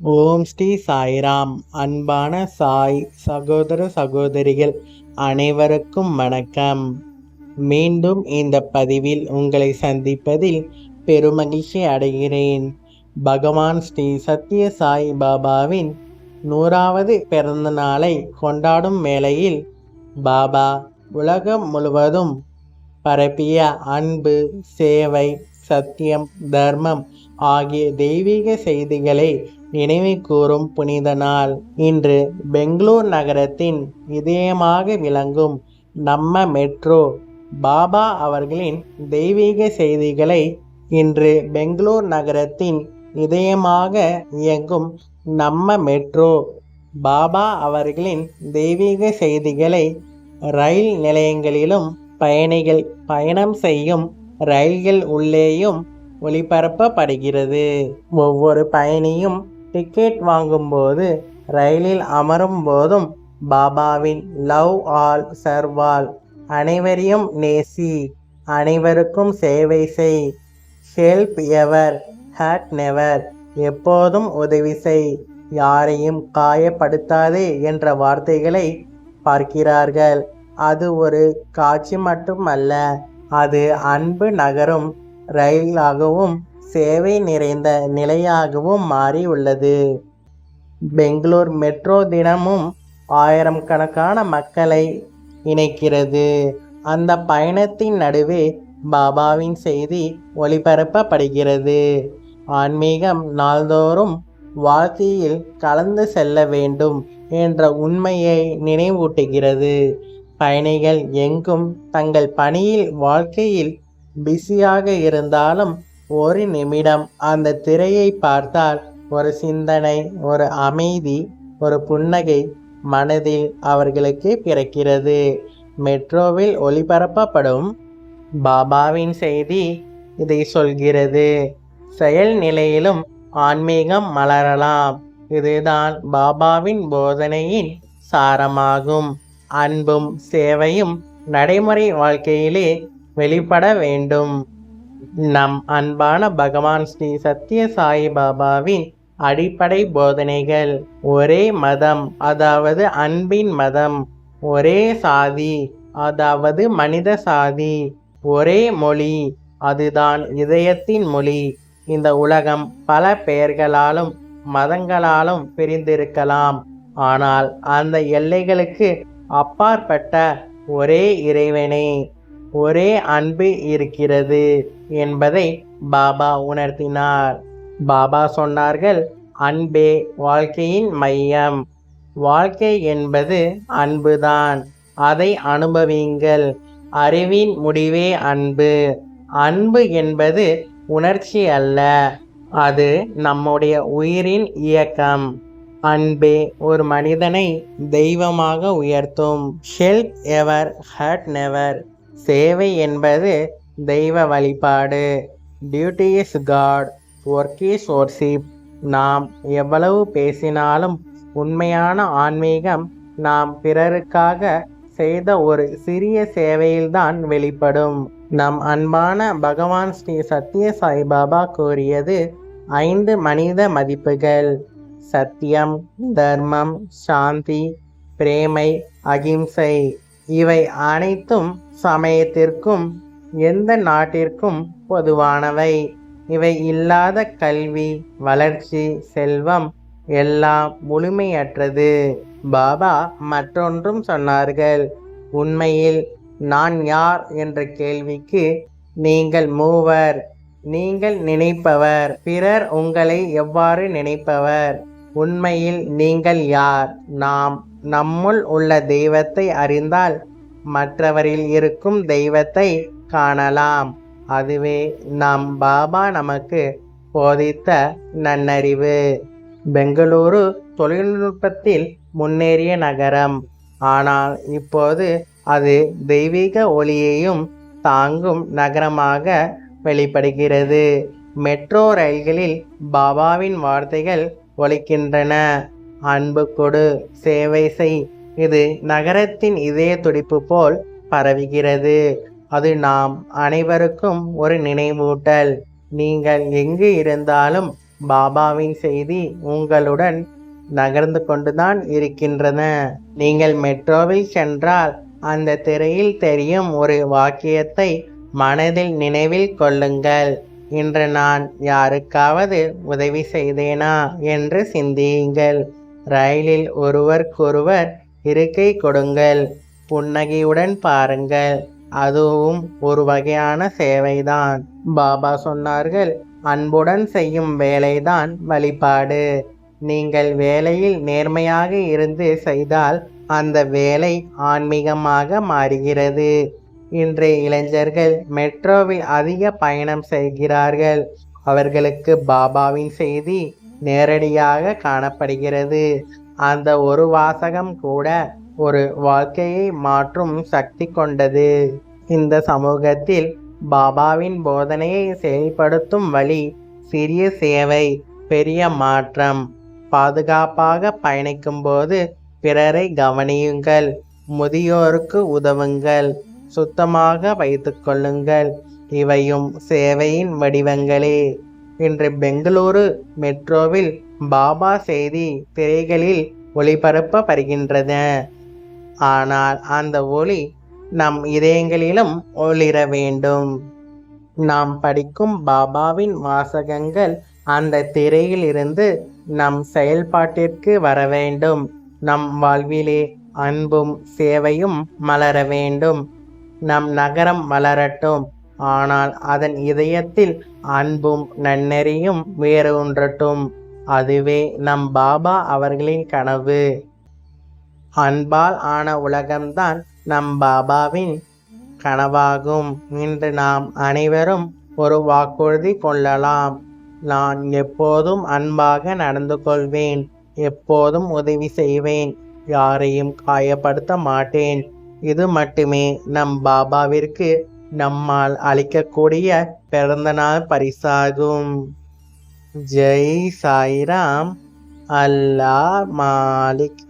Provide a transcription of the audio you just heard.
ஓம் ஸ்ரீ சாய்ராம். அன்பான சாய் சகோதர சகோதரிகள் அனைவருக்கும் வணக்கம். மீண்டும் இந்த பதிவில் உங்களை சந்திப்பதில் பெருமகிழ்ச்சி அடைகிறேன். பகவான் ஸ்ரீ சத்ய சாய் பாபாவின் நூறாவது பிறந்த நாளை கொண்டாடும் வேளையில் பாபா உலகம் முழுவதும் பரப்பிய அன்பு சேவை சத்தியம் தர்மம் ஆகிய தெய்வீக செய்திகளை நினைவு கூறும் புனித நாள். இன்று பெங்களூர் நகரத்தின் இதயமாக விளங்கும் நம்ம மெட்ரோ பாபா அவர்களின் தெய்வீக செய்திகளை இன்று பெங்களூர் நகரத்தின் இதயமாக இயங்கும் நம்ம மெட்ரோ பாபா அவர்களின் தெய்வீக செய்திகளை ரயில் நிலையங்களிலும் பயணிகள் பயணம் செய்யும் ரயில்கள் உள்ளேயும் ஒளிபரப்பப்படுகிறது. ஒவ்வொரு பயணியும் டிக்கெட் வாங்கும்போது ரயிலில் அமரும் போதும் பாபாவின் லவ் ஆல் சர்வால் அனைவரையும் நேசி. அனைவருக்கும் சேவை செய். ஹெல்ப் எவர் ஹேட் நெவர் எப்போதும் உதவி செய். யாரையும் காயப்படுத்தாதே என்ற வார்த்தைகளை பார்க்கிறார்கள். அது ஒரு காட்சி மட்டுமல்ல அது அன்பு நகரும் ரயிலாகவும் சேவை நிறைந்த நிலையாகவும் மாறி உள்ளது பெங்களூர் மெட்ரோ தினமும் ஆயிரம் கணக்கான மக்களை இணைக்கிறது. அந்த பயணத்தின் நடுவே பாபாவின் செய்தி ஒளிபரப்பப்படுகிறது. ஆன்மீகம் நாள்தோறும் வாழ்க்கையில் கலந்து செல்ல வேண்டும் என்ற உண்மையை நினைவூட்டுகிறது. பயணிகள் எங்கும் தங்கள் பணியில் வாழ்க்கையில் பிஸியாக இருந்தாலும் ஒரு நிமிடம் அந்த திரையை பார்த்தால் ஒரு சிந்தனை ஒரு அமைதி ஒரு புன்னகை மனதில் அவர்களுக்கு பிறக்கிறது. மெட்ரோவில் ஒளிபரப்பப்படும் பாபாவின் செய்தி இதை சொல்கிறது. செயல் நிலையிலும் ஆன்மீகம் மலரலாம். இதுதான் பாபாவின் போதனையின் சாரமாகும். அன்பும் சேவையும் நடைமுறை வாழ்க்கையிலே வெளிப்பட வேண்டும். நம் அன்பான பகவான் ஸ்ரீ சத்ய சாய் பாபாவின் அடிப்படை போதனைகள். ஒரே மதம் அதாவது அன்பின் மதம். ஒரே சாதி அதாவது மனித சாதி. ஒரே மொழி அதுதான் இதயத்தின் மொழி. இந்த உலகம் பல பெயர்களாலும் மதங்களாலும் பிரிந்திருக்கலாம். ஆனால் அந்த எல்லைகளுக்கு அப்பாற்பட்ட ஒரே இறைவனே. ஒரே அன்பு இருக்கிறது என்பதை பாபா உணர்த்தினார். பாபா சொன்னார்கள் அன்பே வாழ்க்கையின் மையம். வாழ்க்கை என்பது அன்புதான். அதை அனுபவிங்கள் அறிவின் முடிவே அன்பு. அன்பு என்பது உணர்ச்சி அல்ல. அது நம்முடைய உயிரின் இயக்கம். அன்பே ஒரு மனிதனை தெய்வமாக உயர்த்தும். ஹெல்ப் எவர் ஹர்ட் நெவர் சேவை என்பது தெய்வ வழிபாடு. Duty is god work is worship நாம் எவ்வளவு பேசினாலும் உண்மையான ஆன்மீகம் நாம் பிறருக்காக செய்த ஒரு சிறிய சேவையில்தான் வெளிப்படும். நம் அன்பான பகவான் ஸ்ரீ சத்ய சாய்பாபா கூறியது ஐந்து மனித மதிப்புகள். சத்தியம் தர்மம் சாந்தி பிரேமை அகிம்சை. இவை அனைத்தும் சமயத்திற்கும் எந்த நாட்டிற்கும் பொதுவானவை. இவை இல்லாத கல்வி வளர்ச்சி செல்வம் எல்லாம் முழுமையற்றது. பாபா மற்றொன்றும் சொன்னார்கள். உண்மையில் நான் யார் என்ற கேள்விக்கு நீங்கள் மூவர் நீங்கள் நினைப்பவர். பிறர் உங்களை எவ்வாறு நினைப்பவர்? உண்மையில் நீங்கள் யார்? நாம் நம்முள் உள்ள தெய்வத்தை அறிந்தால் மற்றவரில் இருக்கும் தெய்வத்தை காணலாம். அதுவே நம் பாபா நமக்கு போதித்த நன்னறிவு. பெங்களூரு தொழில்நுட்பத்தில் முன்னேறிய நகரம். ஆனால் இப்போது அது தெய்வீக ஒளியையும் தாங்கும் நகரமாக வெளிப்படுகிறது. மெட்ரோ ரயில்களில் பாபாவின் வார்த்தைகள் ஒலிக்கின்றன. அன்பு கொடு. சேவை செய். இது நகரத்தின் இதய துடிப்பு போல் பரவுகிறது. அது நாம் அனைவருக்கும் ஒரு நினைவூட்டல். நீங்கள் எங்கு இருந்தாலும் பாபாவின் செய்தி உங்களுடன் நகர்ந்து கொண்டுதான் இருக்கின்றன. நீங்கள் மெட்ரோவில் சென்றால் அந்த திரையில் தெரியும் ஒரு வாக்கியத்தை மனதில் நினைவில் கொள்ளுங்கள். இன்று நான் யாருக்காவது உதவி செய்தேனா என்று சிந்தியுங்கள். ரயிலில் ஒருவருக்கொருவர் இருக்கை கொடுங்கள். புன்னகையுடன் பாருங்கள். அதுவும் ஒரு வகையான சேவைதான். பாபா சொன்னார்கள் அன்புடன் செய்யும் வேலைதான் வழிபாடு. நீங்கள் வேலையில் நேர்மையாக இருந்து செய்தால் அந்த வேலை ஆன்மீகமாக மாறுகிறது இன்றைய இளைஞர்கள் மெட்ரோவில் அதிக பயணம் செய்கிறார்கள். அவர்களுக்கு பாபாவின் செய்தி நேரடியாக காணப்படுகிறது. அந்த ஒரு வாசகம் கூட ஒரு வாழ்க்கையை மாற்றும் சக்தி கொண்டது. இந்த சமூகத்தில் பாபாவின் போதனையை செயல்படுத்தும் வழி சிறிய சேவை பெரிய மாற்றம். பாதுகாப்பாக பயணிக்கும்போது பிறரை கவனியுங்கள் முதியோருக்கு உதவுங்கள் சுத்தமாக வைத்துக்கொள்ளுங்கள் இவையும் சேவையின் வடிவங்களே. இன்று பெங்களூரு மெட்ரோவில் பாபா செய்தி திரைகளில் ஒளிபரப்பப்படுகின்றன. ஆனால் அந்த ஒளி நம் இதயங்களிலும் ஒளிர வேண்டும். நாம் படிக்கும் பாபாவின் வாசகங்கள் அந்த திரையில் இருந்து நம் செயல்பாட்டிற்கு வர வேண்டும். நம் வாழ்விலே அன்பும் சேவையும் மலர வேண்டும். நம் நகரம் வளரட்டும். ஆனால் அதன் இதயத்தில் அன்பும் நன்னெறியும் வேறு ஒன்றட்டும். அதுவே நம் பாபா அவர்களின் கனவு. அன்பால் ஆன உலகம்தான் நம் பாபாவின் கனவாகும். இன்று நாம் அனைவரும் ஒரு வாக்குறுதி கொள்ளலாம். நான் எப்போதும் அன்பாக நடந்து கொள்வேன். எப்போதும் உதவி செய்வேன். யாரையும் காயப்படுத்த மாட்டேன். இது மட்டுமே நம் பாபாவிற்கு நம்மால் அளிக்கக்கூடிய பிறந்தநாள் பரிசாகும். ஜெய் சாய்ராம். அல்லா மாலிக்.